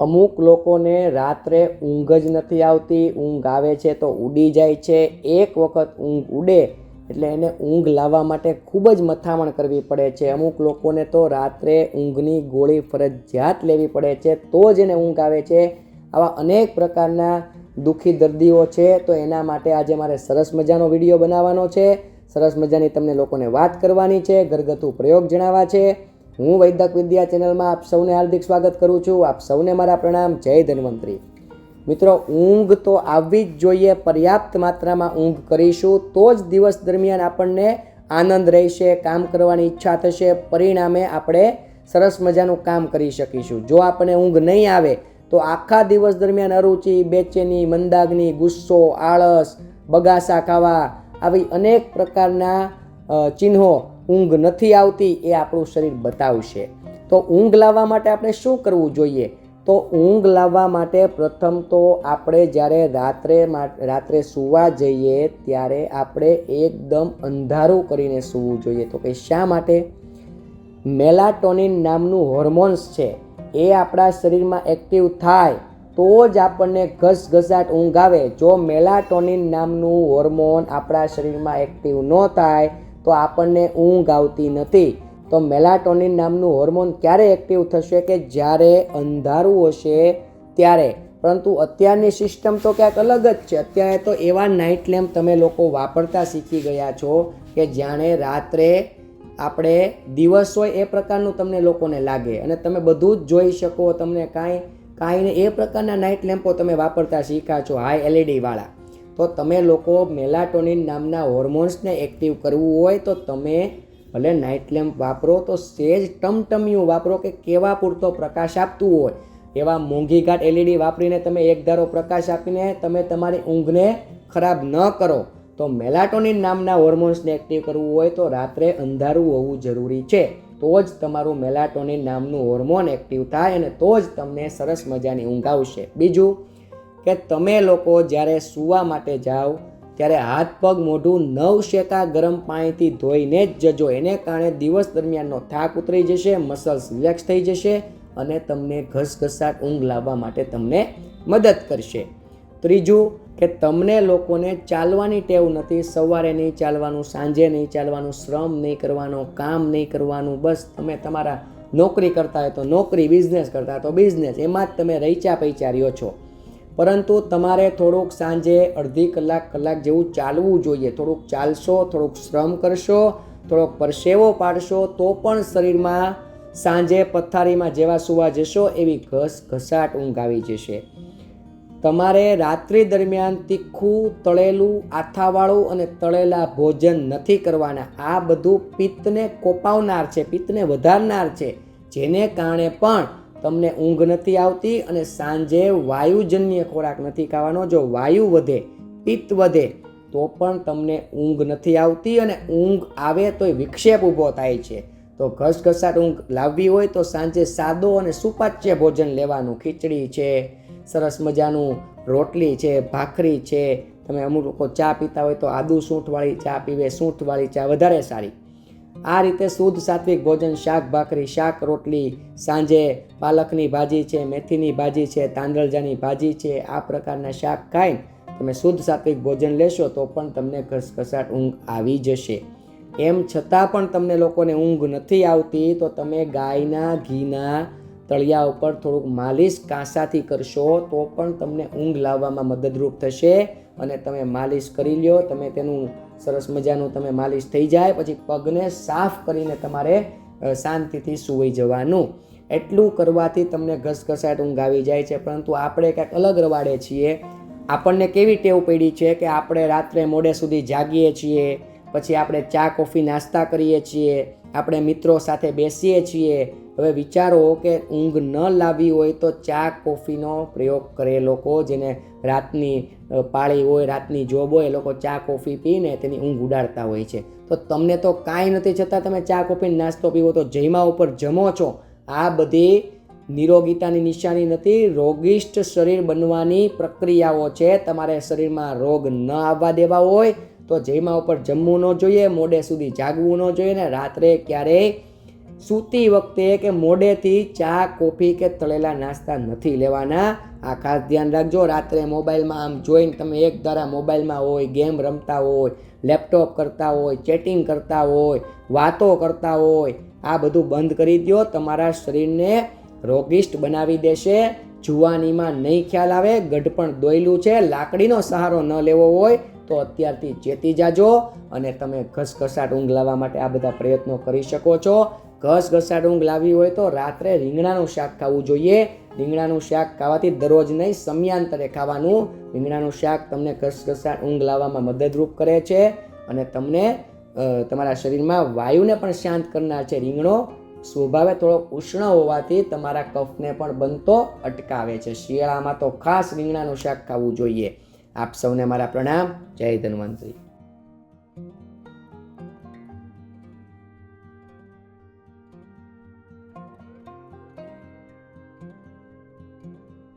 અમુક લોકોને રાત્રે ઊંઘ જ નથી આવતી, ઊંઘ આવે છે તો ઉડી જાય છે. એક વખત ઊંઘ ઉડે એટલે એને ઊંઘ લાવવા માટે ખૂબ જ મથામણ કરવી પડે છે. અમુક લોકોને તો રાત્રે ઊંઘની ગોળી ફરજિયાત લેવી પડે છે તો જ એને ઊંઘ આવે છે. આવા અનેક પ્રકારના દુઃખી દર્દીઓ છે તો એના માટે આજે મારે સરસ મજાનો વીડિયો બનાવવાનો છે. સરસ મજાની તમને લોકોને વાત કરવાની છે, ઘરગથ્થુ પ્રયોગ જણાવવા છે. હું વૈદક વિદ્યા ચેનલમાં આપ સૌને હાર્દિક સ્વાગત કરું છું. આપ સૌને મારા પ્રણામ. જય ધન્વંતરી. મિત્રો, ઊંઘ તો આવવી જ જોઈએ. પર્યાપ્ત માત્રામાં ઊંઘ કરીશું તો જ દિવસ દરમિયાન આપણને આનંદ રહેશે, કામ કરવાની ઈચ્છા થશે. પરિણામે આપણે સરસ મજાનું કામ કરી શકીશું. જો આપણને ઊંઘ નહીં આવે, તો આખા દિવસ દરમિયાન અરુચિ, બેચેની મંદાગ્નિ ગુસ્સો, આળસ, બગાસા ખાવા, આવી અનેક પ્રકારના ચિહ્નો ઊંઘ નથી આવતી એ આપણું શરીર બતાવશે. તો ઊંઘ લાવવા માટે આપણે શું કરવું જોઈએ? તો ઊંઘ લાવવા માટે પ્રથમ તો આપણે જ્યારે રાત્રે રાત્રે સૂવા જઈએ ત્યારે આપણે એકદમ અંધારું કરીને સૂવું જોઈએ. તો કે શા માટે? મેલાટોનિન નામનું હોર્મોન્સ છે. એ આપણા શરીરમાં એક્ટિવ થાય તો જ આપણને ઘસઘસાટ ઊંઘ આવે. જો મેલાટોનિન નામનું હોર્મોન આપણા શરીરમાં એક્ટિવ ન થાય તો આપણને ઊંઘ આવતી નથી. તો મેલાટોનિન નામનું હોર્મોન ક્યારે એક્ટિવ થશે કે જ્યારે અંધારું હશે ત્યારે? પરંતુ અત્યારની સિસ્ટમ તો ક્યાંક અલગ જ છે. અત્યારે તો એવા નાઇટ લેમ્પ તમે લોકો વાપરતા શીખી ગયા છો કે જાણે રાત્રે આપણે દિવસ હોય એ પ્રકારનું તમને લોકોને લાગે. અને તમે બધું જ જોઈ શકો, તમને કાંઈ કાંઈ ને એ પ્રકારના નાઇટ લેમ્પો તમે વાપરતા શીખ્યા છો હાઈ એલઈડી વાળા. તો તમે લોકો મેલાટોનિન નામના હોર્મોન્સને એક્ટિવ કરવું હોય તો તમે ભલે નાઇટ લેમ્પ વાપરો તો સેજ ટમટમિયું વાપરો કે કેવા પૂરતો પ્રકાશ આપતું હોય. એવા મોંઘીઘાટ એલઈડી વાપરીને તમે એક ધારો પ્રકાશ આપીને તમે તમારી ઊંઘને ખરાબ ન કરો. તો મેલાટોનિન નામના હોર્મોન્સને એક્ટિવ કરવું હોય તો રાત્રે અંધારું હોવું જરૂરી છે. તો જ તમારું મેલાટોનિન નામનું હોર્મોન એક્ટિવ થાય અને તો જ તમને સરસ મજાની ઊંઘ આવશે. બીજું કે તમે લોકો જ્યારે સૂવા માટે જાઓ, ત્યારે હાથ પગ મોઢું નવ શેકા ગરમ પાણીથી ધોઈને જ જજો. એને કારણે દિવસ દરમિયાનનો થાક ઉતરી જશે મસલ્સ રિલેક્સ થઈ જશે અને તમને ઘસઘસાટ ઊંઘ લાવવા માટે તમને મદદ કરશે. ત્રીજું કે તમને લોકોને ચાલવાની ટેવ નથી, સવારે નહીં ચાલવાનું, સાંજે નહીં ચાલવાનું, શ્રમ નહીં કરવાનો, કામ નહીં કરવાનું, બસ તમે તમારા નોકરી કરતા હોય તો નોકરી બિઝનેસ કરતા હોય તો બિઝનેસ એમાં જ તમે રહીચા પૈચા રહ્યો છો. પરંતુ તમારે થોડુંક સાંજે અડધી કલાક કલાક જેવું ચાલવું જોઈએ. થોડુંક ચાલશો, થોડુંક શ્રમ કરશો, થોડોક પરસેવો પાડશો, તો પણ શરીરમાં સાંજે પથારીમાં જેવા સુવા જશો એવી ઘસ, ઘસાટ ઊંઘ આવી જશે. તમારે રાત્રિ દરમિયાન તીખું, તળેલું, આથાવાળું અને તળેલા ભોજન નથી કરવાના. આ બધું પિત્તને કોપાવનાર છે, પિત્તને વધારનાર છે. જેને કારણે પણ તમને ઊંઘ નથી આવતી અને સાંજે વાયુજન્ય ખોરાક નથી ખાવાનો. જો વાયુ વધે, પિત્ત વધે, તો પણ તમને ઊંઘ નથી આવતી અને ઊંઘ આવે તોય વિક્ષેપ ઊભો થાય છે. તો ઘસઘસાટ ઊંઘ લાવવી હોય તો સાંજે સાદો અને સુપાચ્ય ભોજન લેવાનું. ખીચડી છે, સરસ મજાનું રોટલી છે, ભાખરી છે. તમે અમુક લોકો ચા પીતા હોય તો આદુ સૂંઠવાળી ચા પીવે, સૂંઠવાળી ચા વધારે સારી. આ રીતે શુદ્ધ સાત્વિક ભોજન, શાક, ભાખરી, શાક, રોટલી, સાંજે પાલકની ભાજી છે, મેથીની ભાજી છે, તાંદળજાની ભાજી છે, આ પ્રકારના શાક ખાઈને તમે શુદ્ધ સાત્વિક ભોજન લેશો તો પણ તમને ઘસઘસાટ ઊંઘ આવી જશે. એમ છતાં પણ તમને લોકોને ઊંઘ નથી આવતી તો તમે ગાયના ઘીના તળિયા ઉપર થોડુંક માલિશ કાંસાથી કરશો તો પણ તમને ઊંઘ લાવવામાં મદદરૂપ થશે અને તમે માલિશ કરી લ્યો, તમે તેનું સરસ મજાનું તમે માલિશ થઈ જાય, પછી પગને સાફ કરીને તમારે શાંતિથી સૂઈ જવાનું. એટલું કરવાથી તમને ઘસઘસાટ ઊંઘ આવી જાય છે, પરંતુ આપણે કંઈક અલગ રવાડે છીએ. આપણને કેવી ટેવ પડી છે કે આપણે રાત્રે મોડે સુધી જાગીએ છીએ, પછી આપણે ચા, કોફી, નાસ્તા કરીએ છીએ, આપણે મિત્રો સાથે બેસીએ છીએ હવે વિચારો કે ઊંઘ ન લાવી હોય તો ચા, કોફીનો પ્રયોગ કરે લોકો જેને રાતની પાળી હોય, રાતની જોબ હોય એ લોકો ચા, કોફી પીને તેની ઊંઘ ઉડાડતા હોય છે. તો તમને તો કાંઈ નથી છતાં તમે ચા, કોફી, નાસ્તો પીવો તો જયમા ઉપર જમો છો. આ બધી નિરોગીતાની નિશાની નથી, રોગિષ્ટ શરીર બનવાની પ્રક્રિયાઓ છે. તમારે શરીરમાં રોગ ન આવવા દેવા હોય તો જયમા ઉપર જમવું ન જોઈએ, મોડે સુધી જાગવું ન જોઈએ ને રાત્રે ક્યારેય સૂતી વખતે કે મોડેથી ચા, કોફી કે તળેલા નાસ્તા નથી લેવાના. આ ખાસ ધ્યાન રાખજો. રાત્રે મોબાઈલમાં આમ જોઈને તમે એક ધારા મોબાઈલમાં હોય, ગેમ રમતા હોય, લેપટોપ કરતા હોય, ચેટિંગ કરતા હોય, વાતો કરતા હોય, આ બધું બંધ કરી દો તમારા શરીરને રોગિષ્ટ બનાવી દેશે. જુવાનીમાં નહીં ખ્યાલ આવે, ગઢપણ દોયલું છે. લાકડીનો સહારો ન લેવો હોય તો અત્યારથી ચેતી જાજો અને તમે ઘસઘસાટ ઊંઘ લાવવા માટે આ બધા પ્રયત્નો કરી શકો છો. ઘસઘસાટ ઊંઘ લાવવી હોય તો રાત્રે રીંગણાનું શાક ખાવું જોઈએ. રીંગણાનું શાક ખાવાથી દરરોજ નહીં, સમયાંતરે ખાવાનું. રીંગણાનું શાક તમને ઘસઘસાટ ઊંઘ લાવવામાં મદદરૂપ કરે છે અને તમને તમારા શરીરમાં વાયુને પણ શાંત કરનાર છે. રીંગણો સ્વભાવે થોડો ઉષ્ણ હોવાથી તમારા કફને પણ બનતો અટકાવે છે. શિયાળામાં તો ખાસ રીંગણાનું શાક ખાવું જોઈએ. આપ સૌને મારા પ્રણામ. જય ધન્વંતરી.